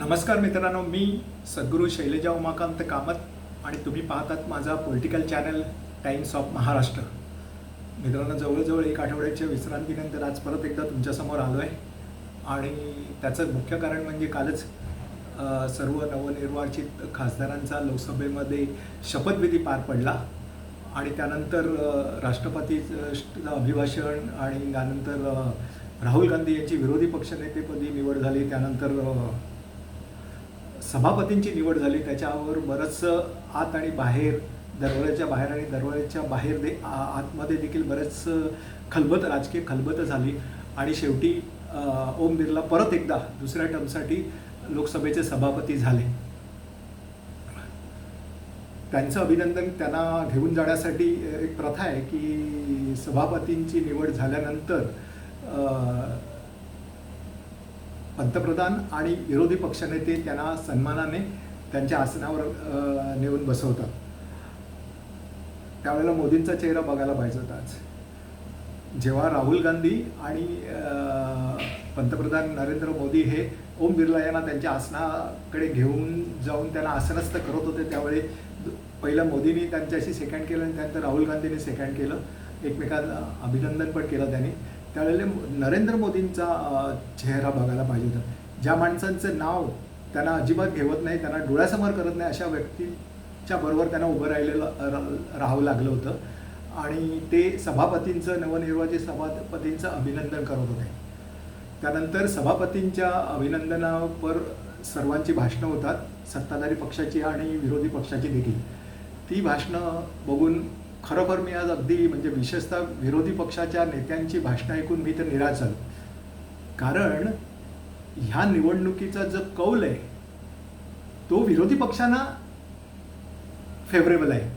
नमस्कार मित्रांनो मी सद्गुरू शैलजा उमाकांत कामत आणि तुम्ही पाहतात माझा political channel times of Maharashtra मित्रांनो जवळजवळ एक आठवड्याच्या विश्रांतीनंतर आज परत एकदा तुमच्यासमोर आलो आहे आणि त्याचं मुख्य कारण म्हणजे कालच सर्व नवनिर्वाचित खासदारांचा लोकसभेमध्ये शपथविधी पार पडला. आणि त्यानंतर राष्ट्रपतीचं अभिभाषण आणि त्यानंतर राहुल गांधी यांची विरोधी पक्षनेतेपदी निवड झाली. त्यानंतर सभापतींची निवड झाली त्याच्यावर बरंचसं आत आणि बाहेर दरवाजाच्या बाहेर आणि दरवाजाच्या बाहेर दे आतमध्ये देखील बरंच खलबत राजकीय खलबत झाली. आणि शेवटी ओम बिर्ला परत एकदा दुसऱ्या टर्मसाठी लोकसभेचे सभापती झाले. त्यांचं अभिनंदन त्यांना घेऊन जाण्यासाठी एक प्रथा आहे की सभापतींची निवड झाल्यानंतर पंतप्रधान आणि विरोधी पक्षनेते त्यांना सन्मानाने त्यांच्या आसनावर नेऊन बसवतात. त्यावेळेला मोदींचा चेहरा बघायला पाहिजे होता आज. जेव्हा राहुल गांधी आणि पंतप्रधान नरेंद्र मोदी हे ओम बिर्ला यांना त्यांच्या आसनाकडे घेऊन जाऊन त्यांना आसनस्थ करत होते त्यावेळी पहिलं मोदींनी त्यांच्याशी सेकंड केलं आणि त्यानंतर राहुल गांधींनी सेकंड केलं. एकमेकांना अभिनंदन पण केलं त्यांनी. त्यावेळेला नरेंद्र मोदींचा चेहरा बघायला पाहिजे होता. ज्या माणसांचं नाव त्यांना अजिबात घेवत नाही त्यांना डोळ्यासमोर करत नाही अशा व्यक्तीच्या बरोबर त्यांना उभं राहिलेलं राहावं लागलं होतं. आणि ते सभापतींचं नवनिर्वाचित सभापतींचं अभिनंदन करत होते. त्यानंतर सभापतींच्या अभिनंदनावर सर्वांची भाषणं होतात सत्ताधारी पक्षाची आणि विरोधी पक्षाची देखील. ती भाषणं बघून खरोखर मी आज अगदी म्हणजे विशेषतः विरोधी पक्षाच्या नेत्यांची भाषणं ऐकून मी तर निराश झालो. कारण ह्या निवडणुकीचा जो कौल आहे तो विरोधी पक्षांना फेवरेबल आहे.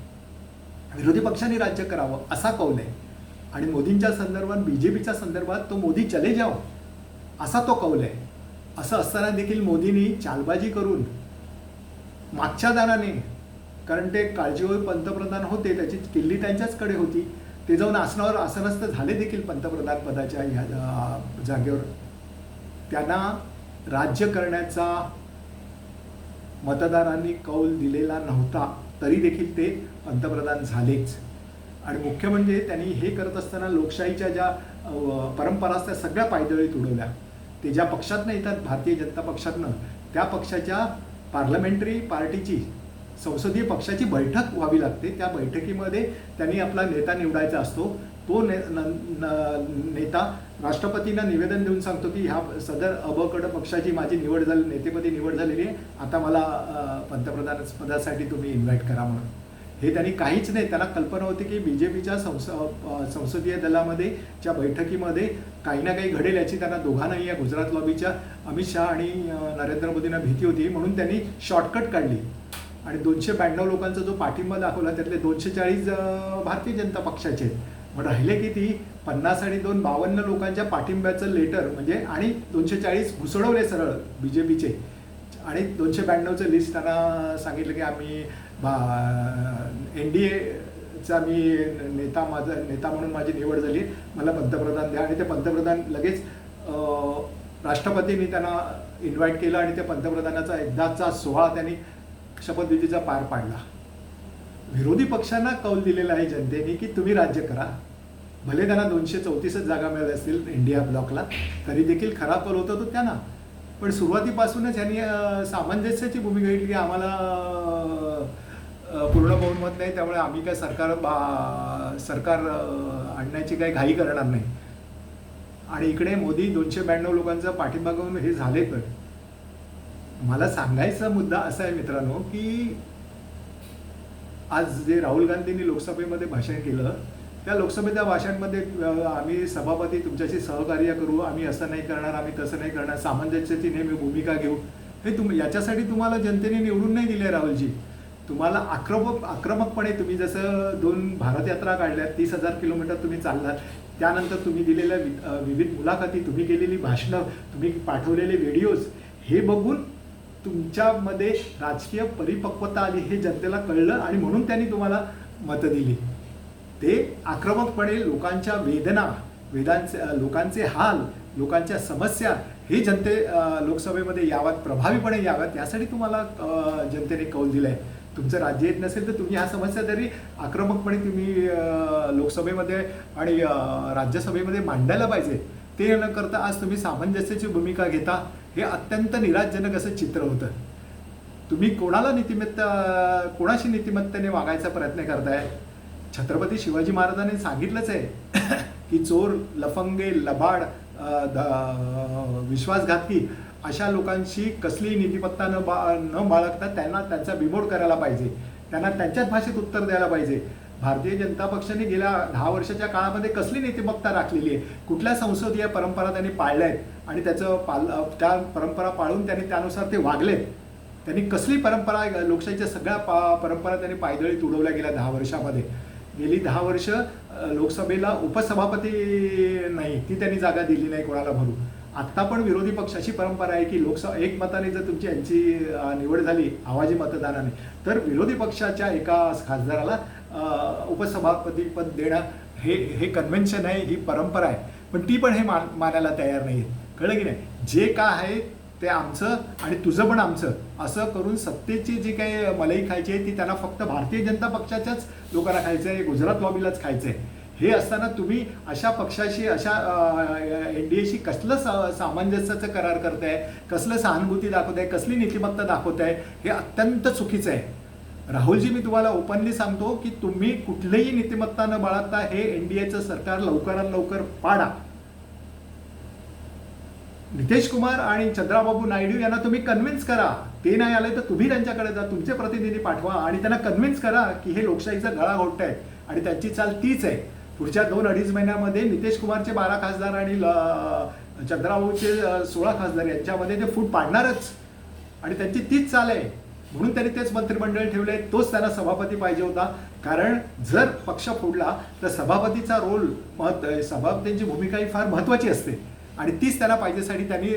विरोधी पक्षांनी राज्य करावं असा कौल आहे. आणि मोदींच्या संदर्भात बी जे पीच्या संदर्भात तो मोदी चले जाओ असा तो कौल आहे. असं असताना देखील मोदींनी चालबाजी करून मागच्या दाराने कारण ते काळजीवर पंतप्रधान होते त्याची किल्ली त्यांच्याचकडे होती. ते जाऊन आसनावर आसनस्थ झाले देखील पंतप्रधान पदाच्या ह्या जागेवर. त्यांना राज्य करण्याचा मतदारांनी कौल दिलेला नव्हता तरी देखील ते पंतप्रधान झालेच. आणि मुख्य म्हणजे त्यांनी हे करत असताना लोकशाहीच्या ज्या परंपरा असतात सगळ्या पायदळी तुडवल्या ते ज्या पक्षातनं येतात भारतीय जनता पक्षातनं त्या पक्षाच्या पार्लमेंटरी पार्टीची संसदीय पक्षाची बैठक व्हावी लागते. त्या बैठकीमध्ये त्यांनी आपला नेता निवडायचा असतो. तो ने न- न- नेता राष्ट्रपतींना निवेदन देऊन सांगतो की ह्या सदर अबकड पक्षाची माझी निवड झाली नेतेपदी निवड झालेली आहे. आता मला पंतप्रधान पदासाठी तुम्ही इन्व्हाइट करा म्हणून. हे त्यांनी काहीच नाही. त्यांना कल्पना होती की बी जे पीच्या संस संसदीय दलामध्ये च्या बैठकीमध्ये काही ना काही घडेल याची त्यांना दोघांनाही या गुजरात लॉबीच्या अमित शहा आणि नरेंद्र मोदींना भीती होती. म्हणून त्यांनी शॉर्टकट काढली. आणि दोनशे ब्याण्णव लोकांचा जो पाठिंबा दाखवला त्यातले दोनशे चाळीस भारतीय जनता पक्षाचे. आहेत मग राहिले किती? पन्नास आणि दोन बावन्न लोकांच्या पाठिंब्याचं लेटर म्हणजे आणि दोनशे चाळीस घुसडवले सरळ बी जे पीचे आणि दोनशे ब्याण्णवचं लिस्ट त्यांना सांगितलं की आम्ही एन डी एचा मी नेता माझा नेता म्हणून माझी निवड झाली. मला पंतप्रधान द्या. आणि ते पंतप्रधान लगेच राष्ट्रपतींनी त्यांना इन्व्हाइट केलं आणि त्या पंतप्रधानाचा एकदाचा सोहळा त्यांनी शपथविधीचा पार पाडला. विरोधी पक्षांना कौल दिलेला आहे जनतेने की तुम्ही राज्य करा. भले त्यांना दोनशे चौतीसच जागा मिळाल्या असतील इंडिया ब्लॉकला तरी देखील खरा कौल होता तो त्यांना. पण सुरुवातीपासूनच यांनी सामंजस्याची भूमिका घेतली की आम्हाला पूर्ण बहुमत नाही. त्यामुळे आम्ही काय सरकार बा- सरकार आणण्याची काही घाई करणार नाही. आणि इकडे मोदी दोनशे ब्याण्णव लोकांचा पाठिंबा घेऊन हे झाले तर मला सांगायचा मुद्दा असा आहे मित्रांनो की आज जे राहुल गांधींनी लोकसभेमध्ये भाषण केलं त्या लोकसभेच्या भाषणामध्ये आम्ही सभापती तुमच्याशी सहकार्य करू आम्ही असं नाही करणार आम्ही तसं नाही करणार सामंजस्याची नेहमी भूमिका घेऊ. हे तुम याच्यासाठी तुम्हाला जनतेने निवडून नाही दिले राहुलजी. तुम्हाला आक्रमक आक्रमकपणे तुम्ही जसं दोन भारत यात्रा काढल्या तीस हजार किलोमीटर तुम्ही चाललात त्यानंतर तुम्ही दिलेल्या वि- विविध मुलाखती तुम्ही केलेली भाषणं तुम्ही पाठवलेले व्हिडिओज हे बघून तुमच्यामध्ये राजकीय परिपक्वता आली हे जनतेला कळलं आणि म्हणून त्यांनी तुम्हाला मतं दिली. ते आक्रमकपणे लोकांच्या वेदना वेदांचे लोकांचे हाल लोकांच्या समस्या हे जनते लोकसभेमध्ये याव्यात प्रभावीपणे याव्यात यासाठी तुम्हाला जनतेने कौल दिलाय. तुमचं राज्य येत नसेल तर तुम्ही ह्या समस्या तरी आक्रमकपणे तुम्ही लोकसभेमध्ये आणि राज्यसभेमध्ये मांडायला पाहिजे. ते न करता आज तुम्ही सामंजस्याची भूमिका घेता. हे अत्यंत निराशजनक असं चित्र होतं. तुम्ही कोणाला नीतिमत्त कोणाशी नीतिमत्तेने वागायचा प्रयत्न करताय? छत्रपती शिवाजी महाराजांनी सांगितलंच आहे की चोर लफंगे लबाड द- विश्वासघातकी अशा लोकांशी कसलीही नीतिमत्ता न बा न बाळगता त्यांना त्यांचा बिमोड करायला पाहिजे. त्यांना त्यांच्याच भाषेत उत्तर द्यायला पाहिजे. भारतीय जनता पक्षाने गेल्या दहा वर्षाच्या काळामध्ये कसली नीतिमत्ता राखलेली आहे? कुठल्या संसदीय परंपरा त्यांनी पाळल्या आहेत? आणि त्याचं पाल त्या परंपरा पाळून त्यांनी त्यानुसार ते वागले. त्यांनी कसली परंपरा लोकशाहीच्या सगळ्या पा परंपरा त्यांनी पायदळी तुडवल्या गेल्या दहा वर्षामध्ये. गेली दहा वर्ष लोकसभेला उपसभापती नाही ती त्यांनी जागा दिली नाही कोणाला भरू आत्ता पण विरोधी पक्षाची परंपरा आहे की लोकसभा एक मताने जर तुमची यांची निवड झाली आवाजी मतदानाने तर विरोधी पक्षाच्या एका खासदाराला उपसभापती पद देणं हे हे कन्व्हेन्शन आहे ही परंपरा आहे. पण ती पण हे मान मानायला तयार नाही कळलं की नाही? जे काय आहे ते आमचं आणि तुझं पण आमचं. असं करून सत्तेची जी काही मलई खायची आहे ती त्यांना फक्त भारतीय जनता पक्षाच्याच लोकांना खायचं आहे गुजरात लॉबीलाच खायचं आहे. हे असताना तुम्ही अशा पक्षाशी अशा एन डी एशी कसलं सा सामंजस्याचं करार करताय कसलं सहानुभूती दाखवताय कसली नीतिमत्ता दाखवताय हे अत्यंत चुकीचं आहे. राहुलजी मी तुम्हाला ओपनली सांगतो की तुम्ही कुठलीही नीतिमत्ता न बाळगता हे एन डी एचं सरकार लवकरात लवकर पाडा. नितेश कुमार आणि चंद्राबाबू नायडू यांना तुम्ही कन्व्हिन्स करा. ते नाही आले तर तुम्ही त्यांच्याकडे जा तुमचे प्रतिनिधी पाठवा आणि त्यांना कन्व्हिन्स करा की हे लोकशाहीचा गळा आहे आणि त्यांची चाल तीच आहे. पुढच्या दोन अडीच महिन्यामध्ये नितेश कुमारचे बारा खासदार आणि ल- चंद्राबाबूचे सोळा खासदार यांच्यामध्ये ते फूट पाडणारच. आणि त्यांची तीच चाल आहे. म्हणून त्यांनी तेच मंत्रिमंडळ ठेवले तोच त्यांना सभापती पाहिजे होता. कारण जर पक्ष फोडला तर सभापतीचा रोल महत्त्व सभापतींची भूमिका ही फार महत्वाची असते. आणि तीच त्याला पाहिजेसाठी त्यांनी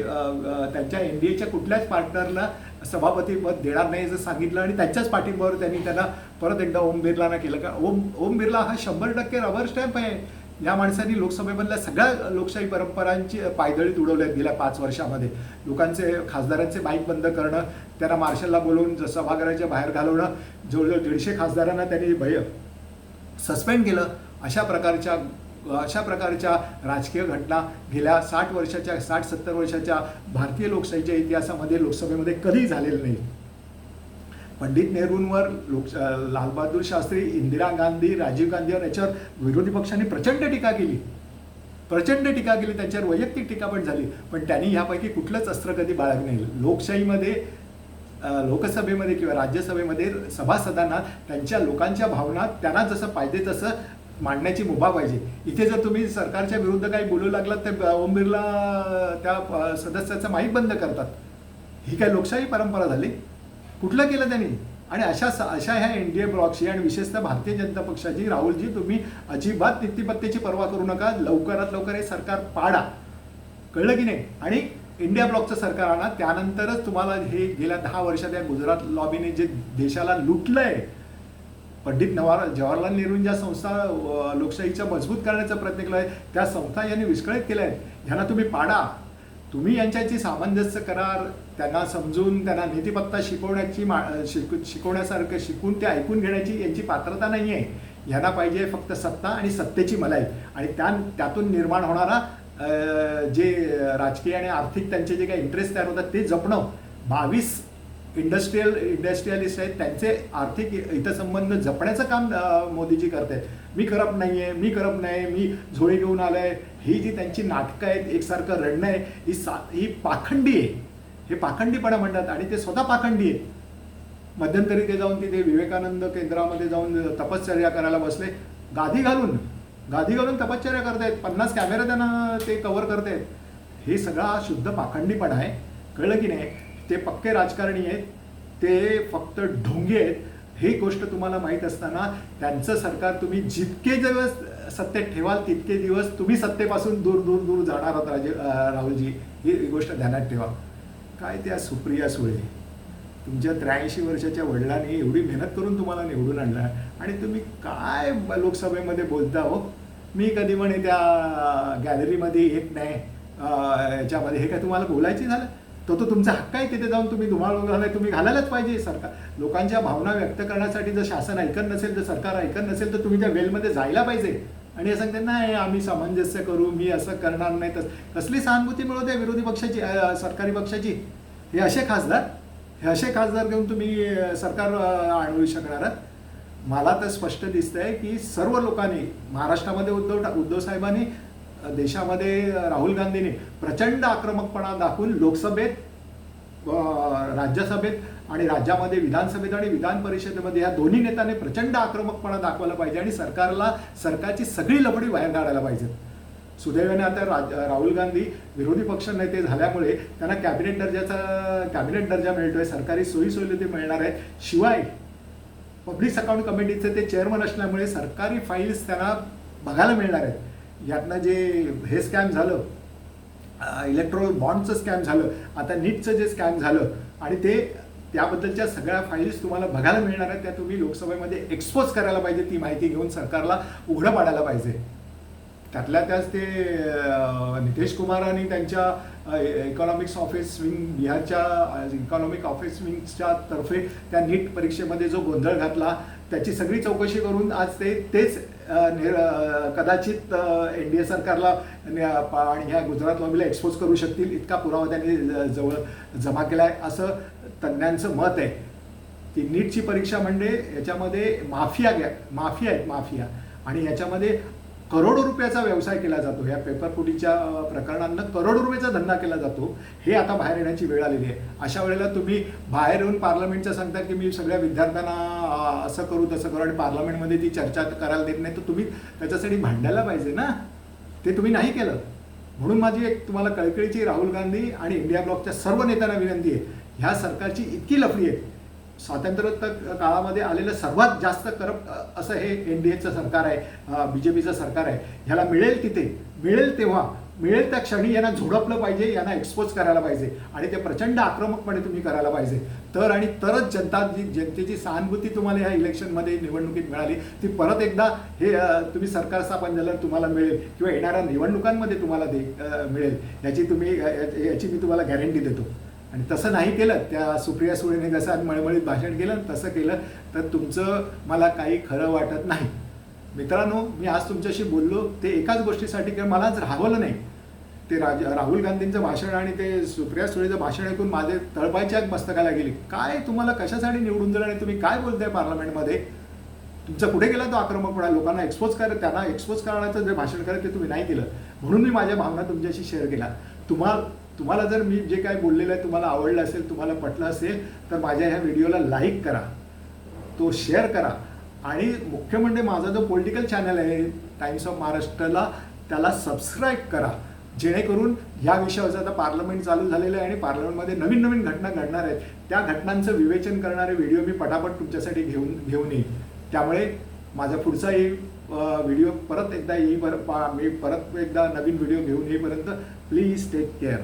त्यांच्या एन डी एच्या कुठल्याच पार्टनरला सभापती पद देणार नाही असं सांगितलं आणि त्यांच्याच पाठिंबावर त्यांनी त्यांना परत एकदा ओम बिर्लाना केलं. का ओम ओम बिर्ला हा शंभर टक्के रबर स्टॅम्प आहे. या माणसांनी लोकसभेमधल्या सगळ्या लोकशाही परंपरांची पायदळीत उडवल्या गेल्या पाच वर्षामध्ये. लोकांचे खासदारांचे बाईक बंद करणं त्यांना मार्शलला बोलवून सभागृहाच्या बाहेर घालवणं जवळजवळ दीडशे खासदारांना त्यांनी भय सस्पेंड केलं. अशा प्रकारच्या अशा प्रकारच्या राजकीय घटना गेल्या साठ वर्षाच्या साठ सत्तर वर्षाच्या भारतीय लोकशाहीच्या इतिहासामध्ये लोकसभेमध्ये कधी झालेलं नाही. पंडित नेहरूंवर लोक लालबहादूर शास्त्री इंदिरा गांधी राजीव गांधी याच्यावर विरोधी पक्षांनी प्रचंड टीका केली. प्रचंड टीका केली त्यांच्यावर वैयक्तिक टीका पण झाली. पण त्यांनी ह्यापैकी कुठलंच अस्त्र कधी बाळग नाही. लोकशाहीमध्ये लोकसभेमध्ये किंवा राज्यसभेमध्ये सभासदांना त्यांच्या लोकांच्या भावना त्यांना जसं पाहिजे तसं मांडण्याची मुभा पाहिजे. इथे जर तुम्ही सरकारच्या विरुद्ध काही बोलू लागलात तर ओम बिर्ला त्या सदस्याचं माहीत बंद करतात. ही काय लोकशाही परंपरा झाली? कुठलं केलं त्यांनी? आणि अशा स- अशा ह्या एन डी ए ब्लॉकची आणि विशेषतः भारतीय जनता पक्षाची राहुलजी तुम्ही अजिबात नीतिमत्तेची पर्वा करू नका. लवकरात लवकर हे सरकार पाडा. कळलं की नाही? आणि इंडिया ब्लॉकचं सरकार आणा. त्यानंतरच तुम्हाला हे गेल्या दहा वर्षात या गुजरात लॉबीने जे देशाला लुटलंय पंडित नवार जवाहरलाल नेहरूंनी ज्या संस्था लोकशाहीच्या मजबूत करण्याचा प्रयत्न केला आहे त्या संस्था यांनी विस्कळीत केल्या आहेत. ह्यांना तुम्ही पाडा. तुम्ही यांच्याची सामंजस्य करार त्यांना समजून त्यांना नीतिपत्ता शिकवण्याची मा शिक शिकवण्यासारखं शिकून ते ऐकून घेण्याची यांची पात्रता नाही आहे. यांना पाहिजे फक्त सत्ता आणि सत्तेची मलाई. आणि त्या त्यातून निर्माण होणारा जे राजकीय आणि आर्थिक त्यांचे जे काही इंटरेस्ट तयार होतात ते जपणं. बावीस इंडस्ट्रीयल इंडस्ट्रियलिस्ट आहेत त्यांचे आर्थिक हितसंबंध जपण्याचं काम मोदीजी करत आहेत मी करप नाही आहे मी करप नाही मी झोळी घेऊन आलो आहे ही जी त्यांची नाटकं आहेत एकसारखं रडणं आहे ही सा ही पाखंडी आहे. हे पाखंडीपणा म्हणतात आणि ते स्वतः पाखंडी आहेत. मध्यंतरी ते जाऊन तिथे विवेकानंद केंद्रामध्ये जाऊन तपश्चर्या करायला बसले. गादी घालून गादी घालून तपश्चर्या करतायत. पन्नास कॅमेरा त्यांना ते कव्हर करतायत. हे सगळा शुद्ध पाखंडीपणा आहे. कळलं की नाही? ते पक्के राजकारणी आहेत ते फक्त ढोंगे आहेत ही गोष्ट तुम्हाला माहीत असताना त्यांचं सरकार तुम्ही जितके दिवस सत्तेत ठेवाल तितके दिवस तुम्ही सत्तेपासून दूर दूर दूर जाणार आहात राजे राहुलजी. ही गोष्ट ध्यानात ठेवा. काय त्या सुप्रिया सुळे? तुमच्या त्र्याऐंशी वर्षाच्या वडिलांनी एवढी मेहनत करून तुम्हाला निवडून आणला. आणि तुम्ही काय लोकसभेमध्ये बोलता हो? मी कधी म्हणे त्या गॅलरीमध्ये येत नाही याच्यामध्ये हे काय तुम्हाला बोलायची झालं? तो तो तुमचा हक्क आहे तिथे जाऊन तुम्ही धुमाळ घालाय तुम्ही घालायलाच पाहिजे सरकार. लोकांच्या भावना व्यक्त करण्यासाठी जर शासन ऐकत नसेल जर सरकार ऐकत नसेल तर तुम्ही त्या वेलमध्ये जायला पाहिजे. आणि हे सांगते नाही आम्ही सामंजस्य करू मी असं करणार नाही. तस कसली सहानुभूती मिळवते विरोधी पक्षाची सरकारी पक्षाची? हे असे खासदार? हे असे खासदार घेऊन तुम्ही सरकार आणू शकणार आहात? मला तर स्पष्ट दिसतंय की सर्व लोकांनी महाराष्ट्रामध्ये उद्धव उद्धव साहेबांनी देशामध्ये राहुल गांधींनी प्रचंड आक्रमकपणा दाखवून लोकसभेत राज्यसभेत आणि राज्यामध्ये विधानसभेत आणि विधान परिषदेमध्ये या दोन्ही नेत्यांनी प्रचंड आक्रमकपणा दाखवला पाहिजे आणि सरकारला सरकारची सगळी लफडी बाहेर काढायला पाहिजेत. सुदैवाने आता राज राहुल गांधी विरोधी पक्ष नेते झाल्यामुळे त्यांना कॅबिनेट दर्जाचा कॅबिनेट दर्जा मिळतोय सरकारी सोयीसुविधा ते मिळणार आहेत. शिवाय पब्लिक अकाउंट कमिटीचे ते चेअरमन असल्यामुळे सरकारी फाईल्स त्यांना बघायला मिळणार आहेत. यातनं जे हे स्कॅम झालं इलेक्ट्रोल बॉन्डचं स्कॅम झालं आता नीटचं जे स्कॅम झालं आणि ते त्याबद्दलच्या सगळ्या फाईल्स तुम्हाला बघायला मिळणार आहेत त्या तुम्ही लोकसभेमध्ये एक्सपोज करायला पाहिजे ती माहिती घेऊन सरकारला उघडं पाडायला पाहिजे. त्यातल्या त्याच ते नितेश कुमार आणि त्यांच्या इकॉनॉमिक्स ऑफिस विंग बिहारच्या इकॉनॉमिक ऑफिस विंगच्या तर्फे त्या नीट परीक्षेमध्ये जो गोंधळ घातला त्याची सगळी चौकशी करून आज ते तेच कदाचित एन डी ए सरकारला आणि ह्या गुजरात लॉबीला एक्सपोज करू शकतील इतका पुरावा त्यांनी ज- जवळ जमा केला आहे असं तज्ज्ञांचं मत आहे. ती नीटची परीक्षा म्हणजे याच्यामध्ये माफिया माफिया आहेत माफिया. आणि याच्यामध्ये करोडो रुपयाचा व्यवसाय केला जातो. या पेपरफुटीच्या प्रकरणांना करोडो रुपयाचा धंदा केला जातो. हे आता बाहेर येण्याची वेळ आलेली आहे. अशा वेळेला तुम्ही बाहेर येऊन पार्लमेंटचं सांगता की मी सगळ्या विद्यार्थ्यांना असं करू तसं करू आणि पार्लमेंटमध्ये ती चर्चा करायला देत नाही तर तुम्ही त्याच्यासाठी भांडायला पाहिजे ना. ते तुम्ही नाही केलं. म्हणून माझी एक तुम्हाला कळकळीची राहुल गांधी आणि इंडिया ब्लॉकच्या सर्व नेत्यांना विनंती आहे. ह्या सरकारची इतकी लफडी आहे. स्वातंत्र्योत्तर काळामध्ये आलेलं सर्वात जास्त करप्ट असं हे एन डी एचं सरकार आहे बी जे पीचं सरकार आहे. ह्याला मिळेल तिथे मिळेल तेव्हा मिळेल त्या क्षणी यांना झोडपलं पाहिजे यांना एक्सपोज करायला पाहिजे आणि ते प्रचंड आक्रमकपणे तुम्ही करायला पाहिजे. तर आणि तरच जनता जी जनतेची सहानुभूती तुम्हाला ह्या इलेक्शनमध्ये निवडणुकीत मिळाली ती परत एकदा हे तुम्ही सरकार स्थापन झाल्यावर तुम्हाला मिळेल. किंवा येणाऱ्या निवडणुकांमध्ये तुम्हाला दे मिळेल. याची तुम्ही याची मी तुम्हाला गॅरंटी देतो. आणि तसं नाही केलं त्या सुप्रिया सुळेने जसं आज मळमळीत भाषण केलं तसं केलं तर तुमचं मला काही खरं वाटत नाही. मित्रांनो मी आज तुमच्याशी बोललो ते एकाच गोष्टीसाठी किंवा मला राहवलं नाही. ते राज राहुल गांधींचं भाषण आणि ते सुप्रिया सुळेचं भाषण ऐकून माझे तळपायच्या मस्तकाला गेली. काय तुम्हाला कशासाठी निवडून दिलं आणि तुम्ही काय बोलताय पार्लमेंटमध्ये? तुमचा कुठे गेला तो आक्रमकपणा लोकांना एक्सपोज कर त्यांना एक्सपोज करण्याचं जे भाषण करत ते तुम्ही नाही केलं म्हणून मी माझ्या भावना तुमच्याशी शेअर केला तुम्हाला तुम्हाला जर मी जे काय बोललेलं आहे तुम्हाला आवडलं असेल तुम्हाला पटलं असेल तर माझ्या ह्या व्हिडिओला लाईक करा. तो शेअर करा. आणि मुख्य म्हणजे माझा जो पॉलिटिकल चॅनल आहे टाइम्स ऑफ महाराष्ट्राला त्याला सबस्क्राईब करा. जेणेकरून या विषयावरचं आता पार्लमेंट चालू झालेलं आहे आणि पार्लमेंटमध्ये नवीन नवीन घटना घडणार आहेत. त्या घटनांचं विवेचन करणारे व्हिडिओ मी पटापट तुमच्यासाठी घेऊन घेऊन येईन. त्यामुळे माझा पुढचा येईल व्हिडिओ परत एकदा येईपर्यंत मी परत एकदा नवीन व्हिडिओ घेऊन येईपर्यंत प्लीज टेक केअर